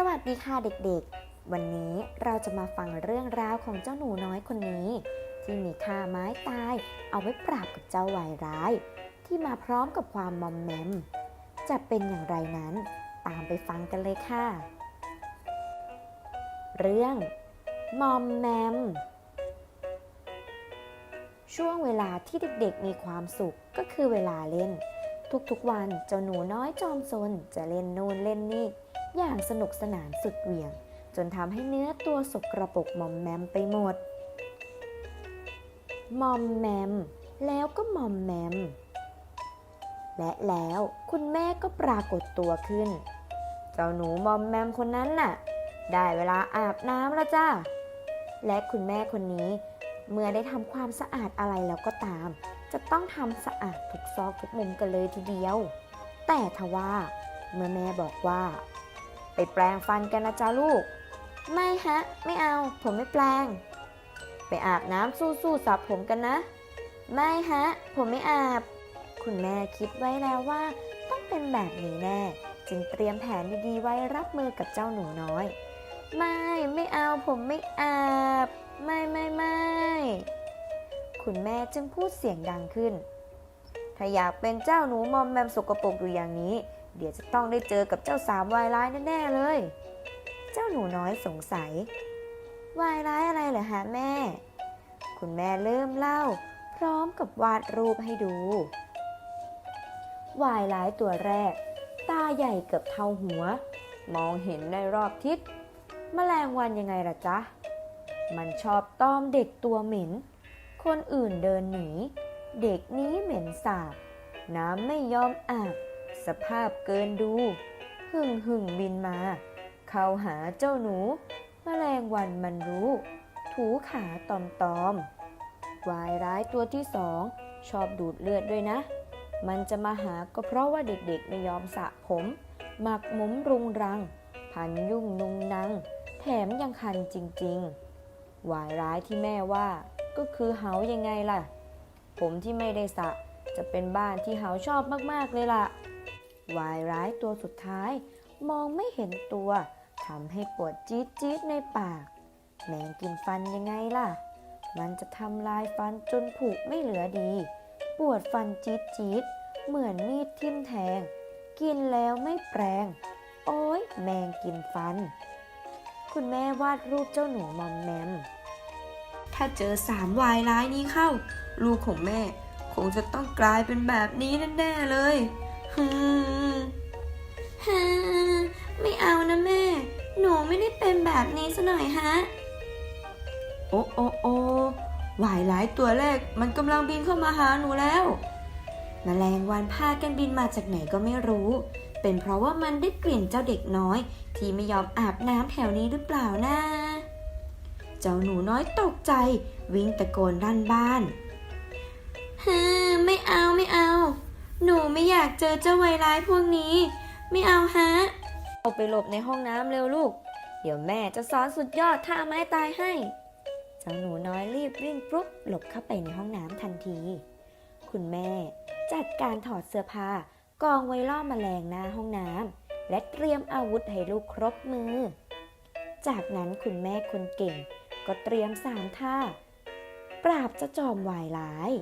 สวัสดีค่ะเด็กๆ วันนี้เราจะมาฟังเรื่องราวของเจ้าหนูน้อยคนนี้ ที่มีค่าไม้ตาย เอาไว้ปราบกับเจ้าวายร้าย ที่มาพร้อมกับความมอมแมม จะเป็นอย่างไรนั้น ตามไปฟังกันเลยค่ะ เรื่อง มอมแมม ช่วงเวลาที่เด็กๆ มีความสุขก็คือเวลาเล่น ทุกๆวันเจ้าหนูน้อยจอมซนจะเล่นนู่นเล่นนี่ อย่างสนุกสนานสุดเหวี่ยง จนทำให้เนื้อตัวสกระปรกมอมแมมไปหมด มอมแมม แล้วก็มอมแมม และแล้วคุณแม่ก็ปรากฏตัวขึ้น เจ้าหนูมอมแมมคนนั้นน่ะ ได้เวลาอาบน้ำแล้วจ้า และคุณแม่คนนี้เมื่อได้ทำความสะอาดอะไรแล้วก็ตาม จะต้องทำสะอาดทุกซอกทุกมุมกันเลยทีเดียว แต่ทว่าเมื่อแม่บอกว่า ไปแปลงฟันกันนะจ๊ะลูก ไม่ฮะ ไม่เอา ผมไม่แปลง ไปอาบน้ำสู้ๆสระผมกันนะ ไม่ฮะ ผมไม่อาบ คุณแม่คิดไว้แล้วว่า ต้องเป็นแบบนี้แน่ จึงเตรียมแผนดีๆไว้รับมือกับเจ้าหนูน้อย ไม่ ไม่เอา ผมไม่อาบ ไม่ไม่ไม่คุณแม่จึงพูดเสียงดังขึ้น ถ้าอยากเป็นเจ้าหนูมอมแมมสกปรกอยู่อย่างนี้ เดี๋ยวจะต้องได้เจอกับเจ้าสามวายร้ายแน่ๆเลย เจ้าหนูน้อยสงสัยวายร้ายอะไรเหรอฮะแม่ คุณแม่เริ่มเล่า พร้อมกับวาดรูปให้ดู วายร้ายตัวแรก ตาใหญ่เกือบเท่าหัว มองเห็นในรอบทิศแมลงวันยังไงล่ะจ๊ะ มันชอบต้อมเด็กตัวเหม็น คนอื่นเดินหนี เด็กนี้เหม็นสาบ น้ำไม่ยอมอาบ สภาพเกินดู หึ่งหึ่งบินมา เข้าหาเจ้าหนูแมลงวันมันรู้ ถูขาตอมตอมวายร้ายตัวที่สองชอบดูดเลือดด้วยนะ มันจะมาหาก็เพราะว่าเด็กๆไม่ยอมสระผม หมักหมมรุงรัง พันยุ่งนุงนัง แถมยังคันจริงๆ วายร้ายที่แม่ว่า ก็คือเหายังไงล่ะ ผมที่ไม่ได้สระจะเป็นบ้านที่เหาชอบมากๆเลยล่ะ วายร้ายตัวสุดท้าย มองไม่เห็นตัวทำให้ปวดจี๊ดจี๊ดในปาก แมงกินฟันยังไงล่ะ มันจะทำลายฟันจนผุไม่เหลือดี ปวดฟันจี๊ดจี๊ดเหมือนมีดทิ่มแทง กินแล้วไม่แปรงโอ้ยแมงกินฟัน คุณแม่วาดรูปเจ้าหนูมอมแมม ถ้าเจอสามวายร้ายนี้เข้า ลูกของแม่ คงจะต้องกลายเป็นแบบนี้แน่ๆเลย ฮึมฮึมไม่เอานะแม่ หนูไม่ได้เป็นแบบนี้ซะหน่อยฮะ โอ้โอ้โอ้วายร้ายตัวแรกมันกำลังบินเข้ามาหาหนูแล้วมแมลงวันพากันบินมาจากไหนก็ไม่รู้ เป็นเพราะว่ามันได้กลิ่นเจ้าเด็กน้อย ที่ไม่ยอมอาบน้ำแถวนี้หรือเปล่านะ เจ้าหนูน้อยตกใจ วิ่งตะโกนรั่นบ้านฮ่าไม่เอาไม่เอา หนูไม่อยากเจอเจ้าไวร้ายพวกนี้ ไม่เอาฮะ เอาไปหลบในห้องน้ำเร็วลูก เดี๋ยวแม่จะสอนสุดยอดท่าไม้ตายให้ เจ้าหนูน้อยรีบวิ่งปุ๊บหลบเข้าไปในห้องน้ำทันที คุณแม่จัดการถอดเสื้อผ้ากองไว้ล่อแมลงหน้าห้องน้ำและเตรียมอาวุธให้ลูกครบมือ จากนั้นคุณแม่คนเก่ง ก็เตรียมสามท่า ปราบเจ้าจอมวายร้าย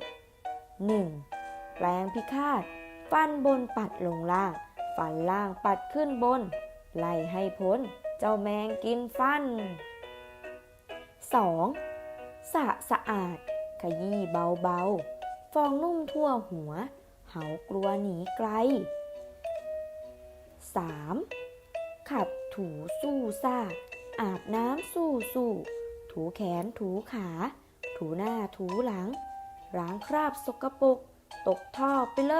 1. แปลงพิฆาต ฟันบนปัดลงล่าง ฟันล่างปัดขึ้นบน ไล่ให้พ้น เจ้าแมงกินฟัน 2. สะสะอาด ขยี้เบาๆ ฟองนุ่มทั่วหัว เหากลัวหนีไกล 3. ขัดถูสู้ซ่า อาบน้ำสู้สู้ ถูแขนถูขา ถูหน้าถูหลังล้างคราบสกปรก ตกท่อไปเล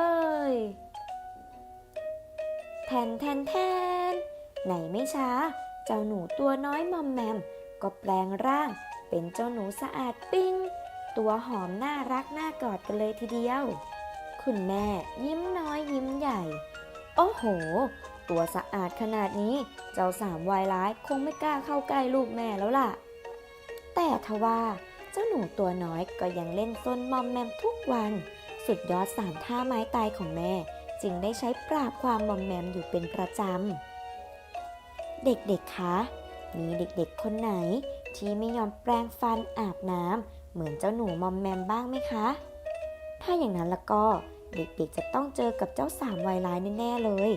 ย แทนแทนแทนไหนไม่ช้า เจ้าหนูตัวน้อยมอมแมม ก็แปลงร่าง เป็นเจ้าหนูสะอาดปิ้ง ตัวหอมน่ารักน่ากอดกันเลยทีเดียว คุณแม่ยิ้มน้อยยิ้มใหญ่ โอ้โห ตัวสะอาดขนาดนี้ เจ้าสามวายร้ายคงไม่กล้าเข้าใกล้ลูกแม่แล้วล่ะ แต่ทว่าเจ้าหนูตัวน้อยก็ยังเล่นซนมอมแมมทุกวัน สุดยอดสามท่าไม้ตายของแม่ จึงได้ใช้ปราบความมอมแมมอยู่เป็นประจำ เด็กๆ คะ มีเด็กๆ คนไหน ที่ไม่ยอมแปรงฟันอาบน้ำเหมือนเจ้าหนูมอมแมมบ้างไหมคะ ถ้าอย่างนั้นแล้วก็เด็กๆ จะต้องเจอกับเจ้าสามวัยร้ายแน่ๆเลย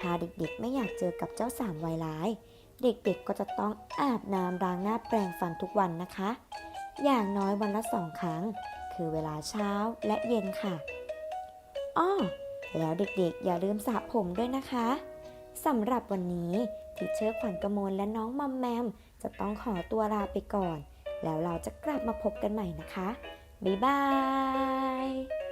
ถ้าเด็กๆ ไม่อยากเจอกับเจ้าสามวัยร้าย เด็กๆ ก็จะต้องอาบน้ำล้างหน้าแปรงฟันทุกวันนะคะ อย่างน้อยวันละสองครั้ง คือเวลาเช้าและเย็นค่ะ อ้อ แล้วเด็กๆ อย่าลืมสระผมด้วยนะคะสำหรับวันนี้ทิเชอร์ขวัญกมลและน้องมัมแมม จะต้องขอตัวลาไปก่อน แล้วเราจะกลับมาพบกันใหม่นะคะ บ๊ายบาย